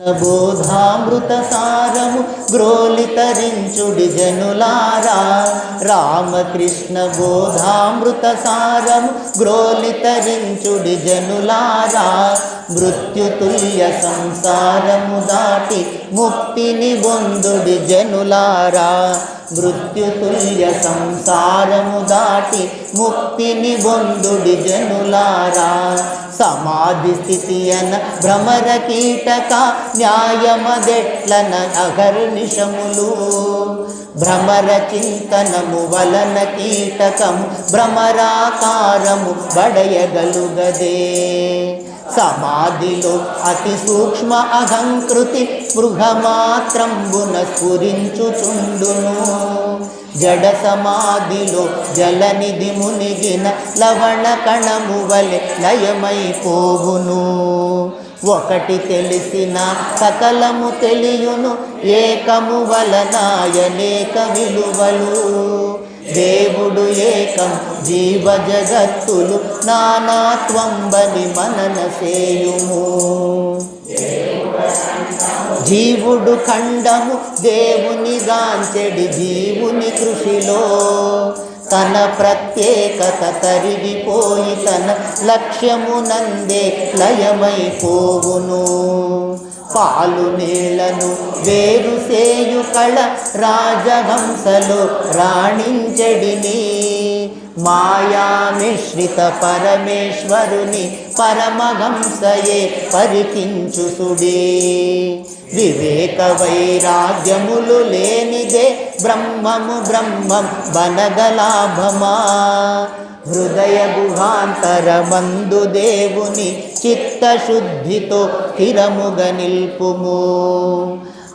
బోధామృత సారము గ్రోలితరించుడి జనులారా. రామకృష్ణ బోధామృత సారము గ్రోలితరించుడి జనులారా. మృత్యుతుల్య సంసారము దాటి ముక్తిని బొందుడి జనులారా. మృత్యుతుల్య సంసారము దాటి ముక్తిని బొందుడి జనులారా. సమాధి స్థితి అన భ్రమర కీటక న్యాయమదెట్లన అహర్నిశములు భ్రమర చింతనము వలన కీటకము భ్రమరాకారము బడయగలుగదే సమాధిలో అతి సూక్ష్మ అహంకృతి మృగమాత్రంబున స్ఫురించుచుండును జడ సమాధిలో జలనిధి మునిగిన లవణ కణము వలె లయమైపోవును ఒకటి తెలిసిన సకలము తెలియును ఏకము వలనాయనేక విలువలు. దేవుడు ఏకం జీవ జగత్తులు నానాత్వంబని మనన సేయుము జీవుడు ఖండము దేవుని గాంచెడి జీవుని కృషిలో. తన ప్రత్యేకత తరిగిపోయి తన లక్ష్యమునందే లయమైపోవును. పాలు నీళ్ళను వేరు సేయు కళ రాజహంసలో రాణించడిని. మాయా మిశ్రిత పరమేశ్వరుని పరమహంసయే పరికించుసుడే వివేక వైరాగ్యములు లేనిదే బ్రహ్మము బ్రహ్మం బనగలాభమా. హృదయ గుహాంతరమందు దేవుని చిత్తశుద్ధితో స్థిరముగ నిల్పుము.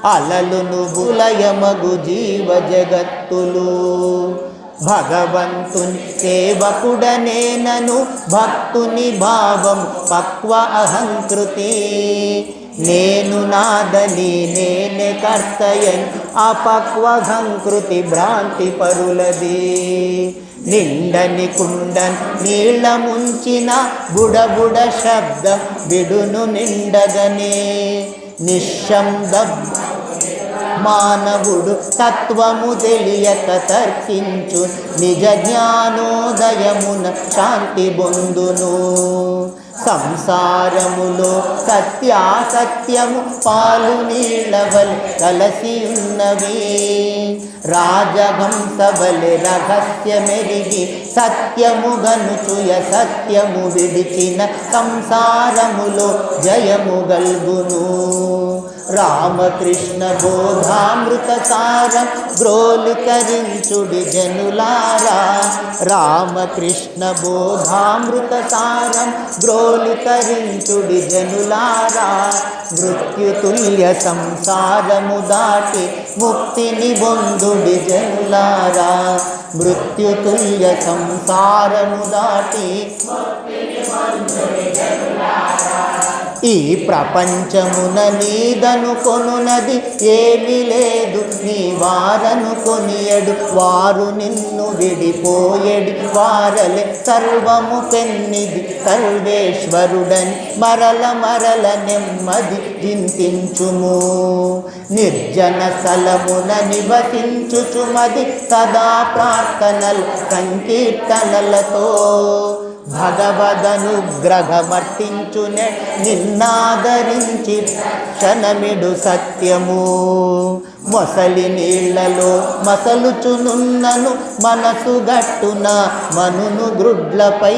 అలలును బులయమగు జీవ జగత్తులు. భగవంతుని సేవకుడనే నను భక్తుని భావం పక్వ అహంకృతి. నేను నాదని నేనే కర్తయన్ అపక్వహంకృతి భ్రాంతి పరులది. నిండని కుండన్ నీళ్ళ ముంచిన బుడబుడ శబ్దం విడును నిండగనే నిశ్శబ్ద మానవుడు తత్వము తెలియక తర్కించు నిజ జ్ఞానోదయమున శాంతి బొందును. సంసారములో సత్యాసత్యము పాలు నీళ్ళవలు కలసి ఉన్నవి రాజహంసవలి రహస్యమెరిగి సత్యము గనుచుయ సత్యము విడిచిన సంసారములో జయము గల్గును. రామకృష్ణ బోధామృత సారం గ్రోలికరించుడి జనులారా రామకృష్ణ బోధామృత సారం గ్రోలికరించుడి జనులారా మృత్యుతుల్య సంసారము దాటి ముక్తిని పొందుడి జనులారా మృత్యుతుల్య సంసారము దాటి ముక్తిని ఈ ప్రపంచమున నీదనుకొనునది ఏమి లేదు. నీ వారను కొనియడు. వారు నిన్ను విడిపోయడి. వారలే సర్వము పెన్నిది. సర్వేశ్వరుడని మరల మరల నెమ్మది చింతించుము. నిర్జన సలమున నివసించుచుమది. సదా ప్రార్థనలు సంకీర్తనలతో భగవదనుగ్రహమర్తించునే నిన్నాదరించి క్షణమిడు సత్యము. మొసలి నీళ్ళలో మసలుచునున్నను మనసు గట్టున మనును గ్రుడ్లపై.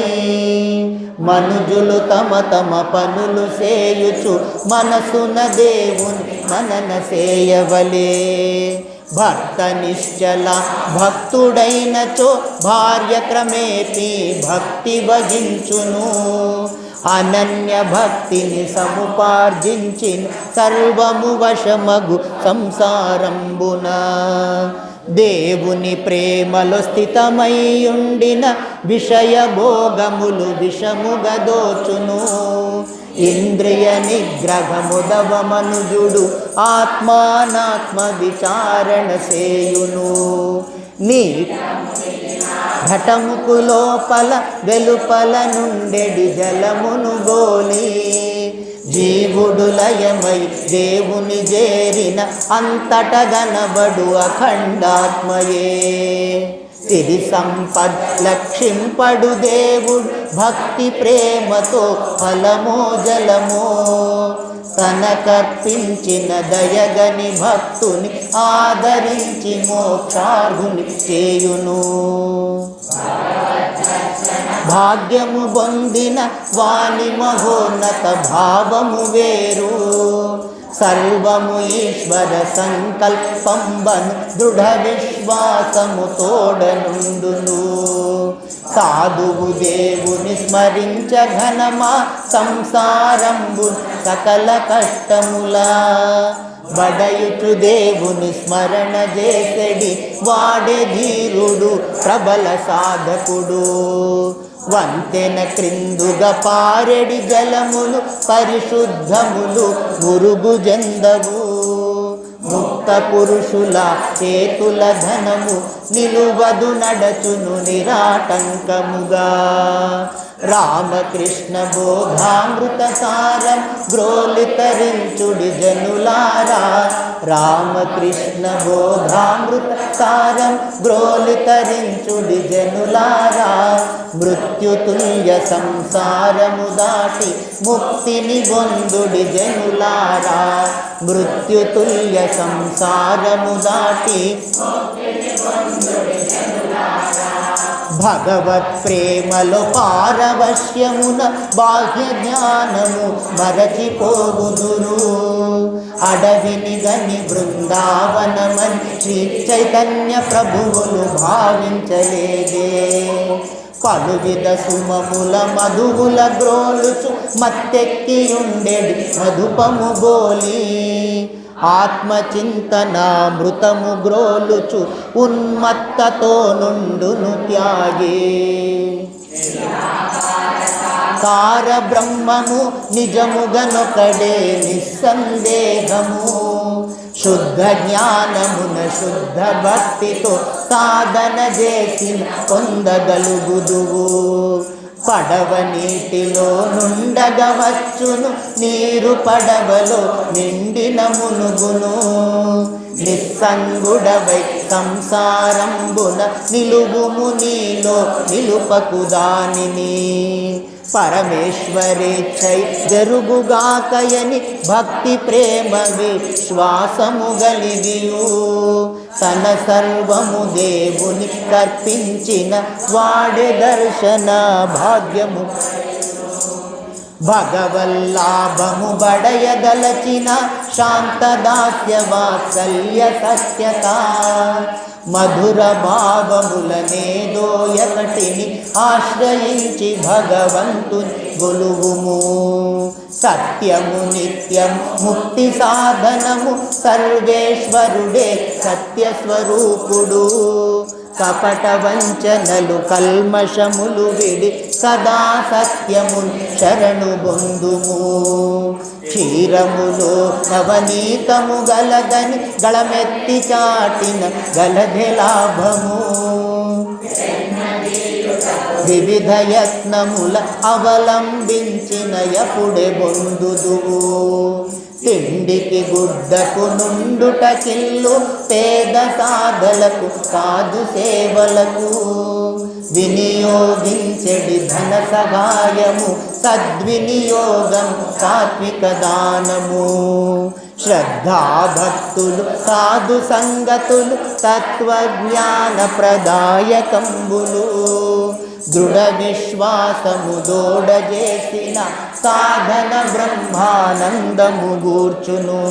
మనుజులు తమ తమ పనులు సేయుచు మనసున దేవుని మనన సేయవలే భర్త నిశ్చల భక్తుడైనచో భార్య క్రమేపి భక్తి భజించును అనన్య భక్తిని సముపార్జించి సర్వము వశమగు సంసారంబున దేవుని ప్రేమలో స్థితమయ్యుండిన విషయ భోగములు విషముగదోచును ఇంద్రియ నిగ్రహముదవమనుజుడు ఆత్మానాత్మ విచారణ సేయును నీ ఘటముకు లోపల వెలుపల నుండెడి జలమును గోలి జీవుడు లయమై దేవుని చేరిన అంతట గనబడు అఖండాత్మయే. సిరి సంపద్ లక్షింపడు దేవుడు భక్తి ప్రేమతో ఫలమో జలమో తనకర్పించిన దయగని భక్తుని ఆదరించి మోక్షార్హుని చేయును. భాగ్యము పొందిన వాణి మహోన్నత భావము వేరు. సర్వము ఈశ్వర సంకల్పంబను దృఢ విశ్వాసము తోడనుండును. సాధువు దేవుని స్మరించ ఘనమా సంసారంబు సకల కష్టములా. బడయుచు దేవుని స్మరణ చేసెడి వాడే ధీరుడు ప్రబల సాధకుడు. వంతెన క్రిందుగా పారెడి జలములు పరిశుద్ధములు మురుగు జందవు ముక్త పురుషుల చేతుల ధనము నిలువదు నడచును నిరాటంకముగా. రామకృష్ణ బోధామృత సారం గ్రోలితరించుడి జనులారా రామకృష్ణ బోధామృత సారం గ్రోలితరించుడి జనులారా మృత్యుతుల్య సంసారము దాటి ముక్తిని బొందుడి జనులారా మృత్యుతుల్య సంసారము దాటి భగవత్ ప్రేమలో పారవశ్యమున బాహ్య జ్ఞానము మరచిపోగుదురు అడవిని గని బృందావనమని శ్రీ చైతన్య ప్రభువులు భావించలేదే. పలువిధ సుమముల మధువుల గ్రోలుచు మత్తెక్కి ఉండెడి మధుపము గోలి ఆత్మచింతనామృతము గ్రోలుచు ఉన్మత్తతో నుండును త్యాగే. సాకార బ్రహ్మము నిజముగనొకడే నిస్సందేహము. శుద్ధ జ్ఞానమున శుద్ధ భక్తితో సాధన చేసిన పొందగలుగుదువు. పడవ నీటిలో నుండగవచ్చును నీరు పడవలో నిండిన మునుగును. నిస్సంగుడవై సంసారంబున నిలుగుము నీలో నిలుపకు దానిని పరమేశ్వరేచ్ఛై జరుగుగాకయని భక్తి ప్రేమ విశ్వాసము గలిగియు. తన సర్వము దేవుని కర్పించిన వాడే దర్శన భాగ్యము. భగవల్లాభము బడయదలచిన శాంతదాస్య వాత్సల్య సత్యత మధుర భావములనే దోయకటిని ఆశ్రయించి భగవంతుని గొలువుము సత్యము నిత్యం ముక్తి సాధనము సర్వేశ్వరుడే సత్యస్వరూపుడు కపట వంచనలు కల్మషములు విడి సదా సత్యము శరణు బొందుము. క్షీరములో నవనీతము గలదని గళమెత్తి చాటిన గలధె లాభము. వివిధ యత్నముల అవలంబించిన ఎప్పుడే బొందుదువు. తిండికి గుడ్డకు నుండుట చిల్లు పేద సాధలకు కాదు సేవలకు. వినియోగించెడి ధన సహాయము సద్వినియోగం సాత్విక దానము. శ్రద్ధాభక్తులు సాధు సంగతులు తత్వజ్ఞాన ప్రదాయకంబులు. దృఢ విశ్వాసము దోడజేసిన సాధన బ్రహ్మానందము గూర్చును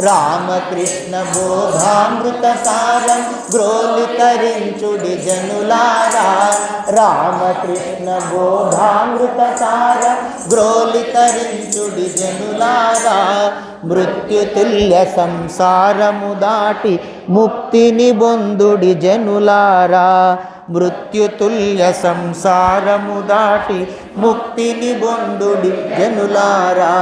రామకృష్ణ బోధామృత సారం గ్రోలితరించుడి జనులారా. రామకృష్ణ బోధామృత సారం గ్రోలితరించుడి జనులారా. మృత్యుతుల్య సంసారము దాటి ముక్తిని బొందుడి జనులారా. మృత్యుతుల్య సంసారము దాటి ముక్తిని బొందుడి జనులారా.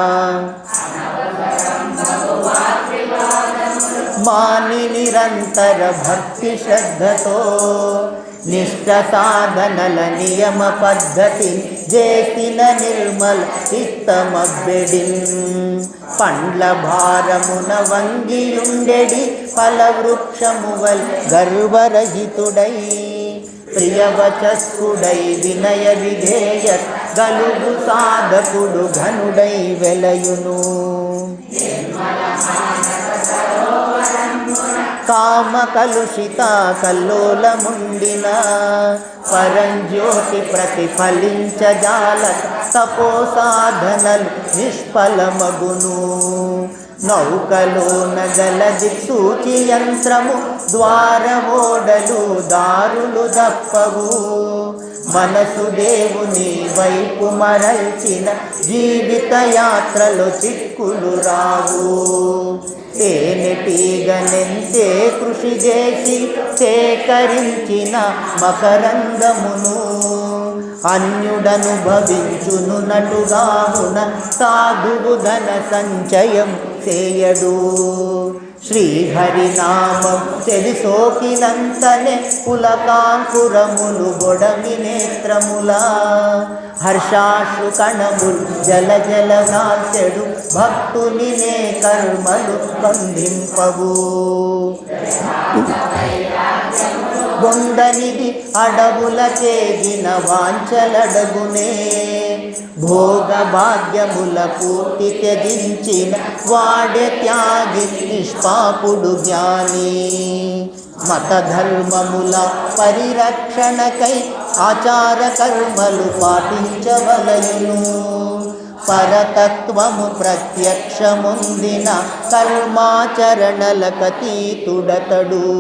మాని నిరంతర భక్తి శ్రద్ధతో నిష్ట సాధనల నియమ పద్ధతి చేసిన నిర్మల చిత్తమబ్బెడి పండ్ల భారమున వంగియుండెడి ఫలవృక్షమువల్ గర్వరహితుడై ప్రియవచస్కుడై వినయ విధేయ గలుగు సాధకుడు ఘనుడై వెలయును. కామ కలుషిత కల్లోలముండిన పరంజ్యోతి ప్రతిఫలించజాల తపో సాధనలు నిష్ఫలమగును. నౌకలోన గల దిక్సూచి యంత్రము ద్వారమోడలు దారులు దప్పవు. మనసు దేవుని వైపు మరల్చిన జీవిత యాత్రలో చిక్కులు రావు. తేనెటీగనెంతే కృషి చేసి సేకరించిన మకరందమును అన్యుడను భవించును నటుగామున సాధువు ధన సంచయం చేయడు. శ్రీహరినామం చెలి సోకిలంతనే పులకాంకురములు బొడమి నేత్రముల. హర్షాశు కణములు జల జల నాచెడు భక్తునినే కర్మలు బంధింపవు గొండనిది అడవుల చేగిన వాంచలడగునే భోగ భాగ్యముల పూర్తి త్యజించిన వాడే త్యాగి నిష్పాపుడు జ్ఞాని. మత ధర్మముల పరిరక్షణకై ఆచార కర్మలు పాటించవలయును. పరతత్వము ప్రత్యక్షముందిన కర్మాచరణలకతీతుడతడు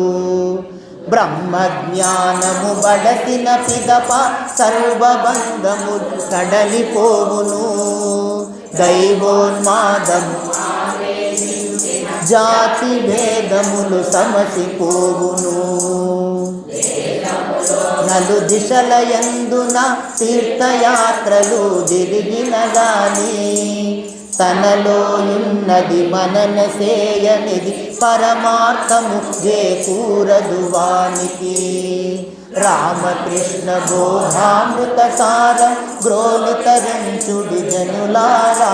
బ్రహ్మజ్ఞానము బడసిన పిదప సర్వబంధము కడలిపోవును. దైవోన్మాదము జాతి భేదములు సమసిపోవును. నలు దిశల ఎందున తీర్థయాత్రలు జరిగిన గానీ తనలోయున్నది మనన సేయనిది పరమార్థము చేకూరదు వానికి. రామకృష్ణ బోధామృత సారం గ్రోలితరించుడి జనులారా.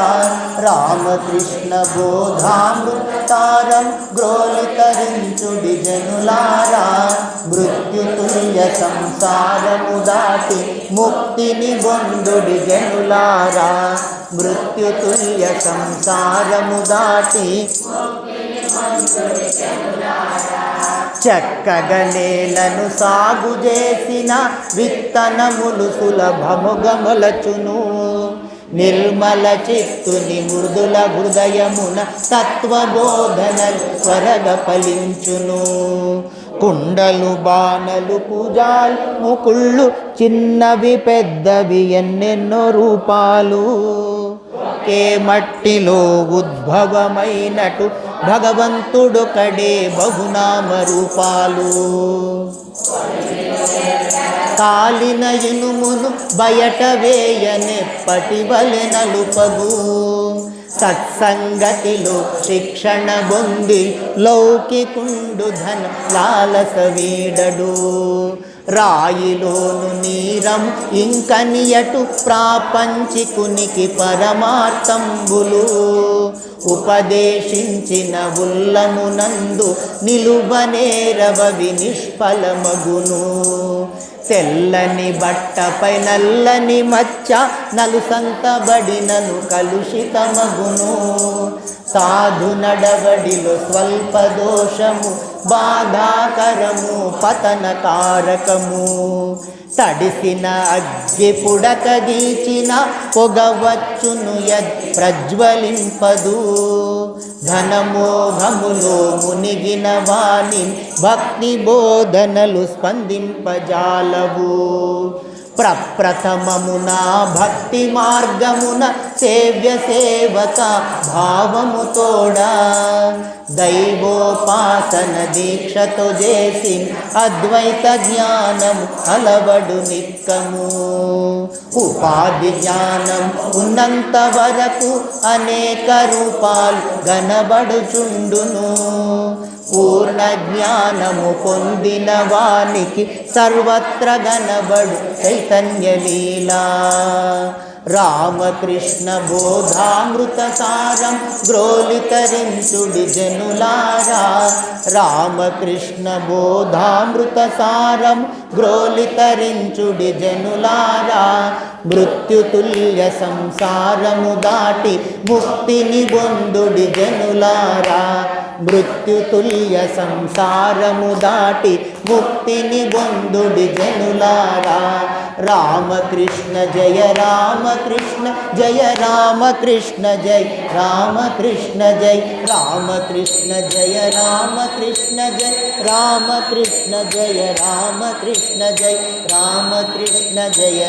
రామకృష్ణ బోధామృత సారం గ్రోలితరించుడి జనులారా. మృత్యుతుల్య సంసారము దాటి ముక్తిని బొందుడి జనులారా. మృత్యుతుల్య సంసారము దాటి ముక్తిని గొందుడి జనులారా. చక్కగా నేలను సాగు చేసిన విత్తనములు సులభముగములచును నిర్మల చిత్తుని మృదుల హృదయమున తత్వబోధన త్వరగ ఫలించును. కుండలు బాణలు పూజాలు ముకుళ్ళు చిన్నవి పెద్దవి ఎన్నెన్నో రూపాలు. కే మట్టిలో ఉద్భవమైనటు భగవంతుడు కడే బహునామ రూపాలు. కాలిన ఇనుమును బయట వేయనెప్పటి వలె నలుపగు. సత్సంగతిలో శిక్షణ పొంది లౌకికుండు ధన లాలస వీడడు. రాయిలోను నీరం ఇంకనియటు ప్రాపంచికునికి పరమార్థంబులు. ఉపదేశించిన ఉల్లమునందు నిలువనేరవవి నిష్ఫలమగును తెల్లని బట్టపై నల్లని మచ్చ నలుసంతబడినను కలుషితమగును సాధు నడవడిలో స్వల్ప దోషము బాధాకరము పతన కారకము. తడిసిన అగ్గి పుడక గీచిన పొగవచ్చును యద్ ప్రజ్వలింపదు. ధనమోహములో మునిగిన వాణి భక్తి బోధనలు స్పందింపజాలవు. ప్రప్రథమమున భక్తి మార్గమున సేవ్య సేవక భావము తోడా. దైవోపాసన దీక్షతో చేసి అద్వైత జ్ఞానము అలవడు నిక్కము. ఉపాధి జ్ఞానం ఉన్నంత వరకు అనేక రూపాలు గనబడుచుండును. పూర్ణ జ్ఞానము పొందిన వానికి సర్వత్ర గనబడు చైతన్య లీలా. రామకృష్ణ బోధామృత సారం గ్రోలితరించుడి జనులారా. రామకృష్ణ బోధామృత సారం గ్రోలితరించుడి జనులారా. మృత్యుతుల్య సంసారము దాటి ముక్తిని బొందుడి జనులారా. మృత్యుతుల్య సంసారము దాటి ముక్తిని పొందుడి జనులారా రామకృష్ణ జయ రామకృష్ణ జయ రామకృష్ణ జయ రామకృష్ణ జయ రామకృష్ణ జయ రామకృష్ణ జయ రామకృష్ణ జయ రామకృష్ణ జయ రామకృష్ణ జయ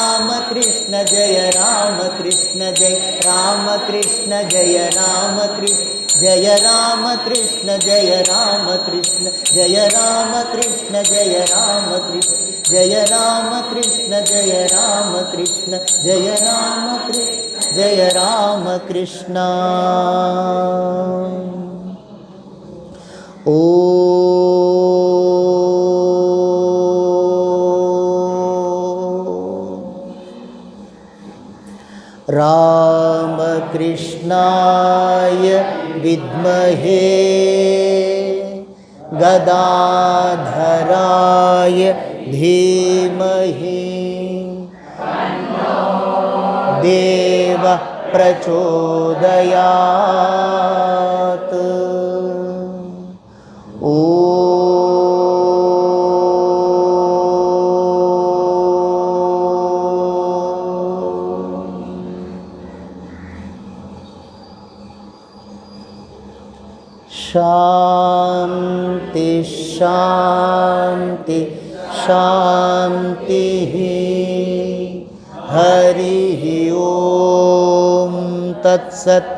రామకృష్ణ జయ రామకృష్ణ జయ రామకృష్ణ జయ రామకృష్ణ జయ రామకృష్ణ జయ రామకృష్ణ జయ రామకృష్ణ జయ రామకృష్ణ జయ రామకృష్ణ జయ రామకృష్ణ జయ రామకృష్ణ జయ రామకృష్ణ ఓ रामकृष्णाय विद्महे गदाधराय धीमहि। देव प्रचोदयात् तत्सत्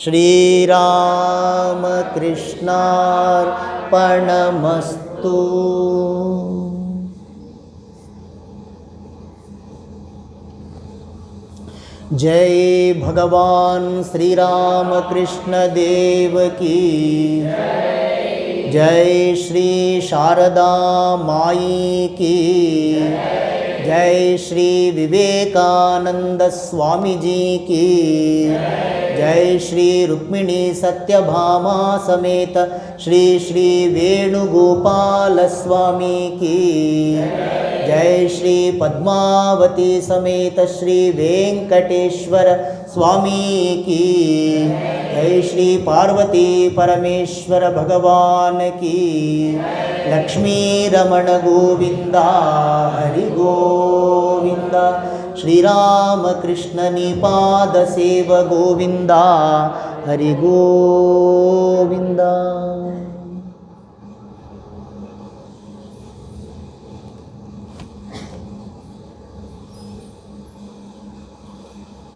श्रीरामकृष्णार्पणमस्तु। जय भगवान श्री राम कृष्ण देव की जय श्री शारदा माई की जय श्री विवेकानंद स्वामी जी की। जय श्री रुक्मिणी सत्यभामा समेत श्री श्री वेणुगोपाल स्वामी की। जय श्री पद्मावती समेत श्री वेंकटेश्वर स्वामी की जय श्री पार्वती परमेश्वर भगवान की लक्ष्मी रमण गोविंदा हरि गोविंद श्री राम कृष्ण निपाद सेव गोविंदा हरि गोविंदा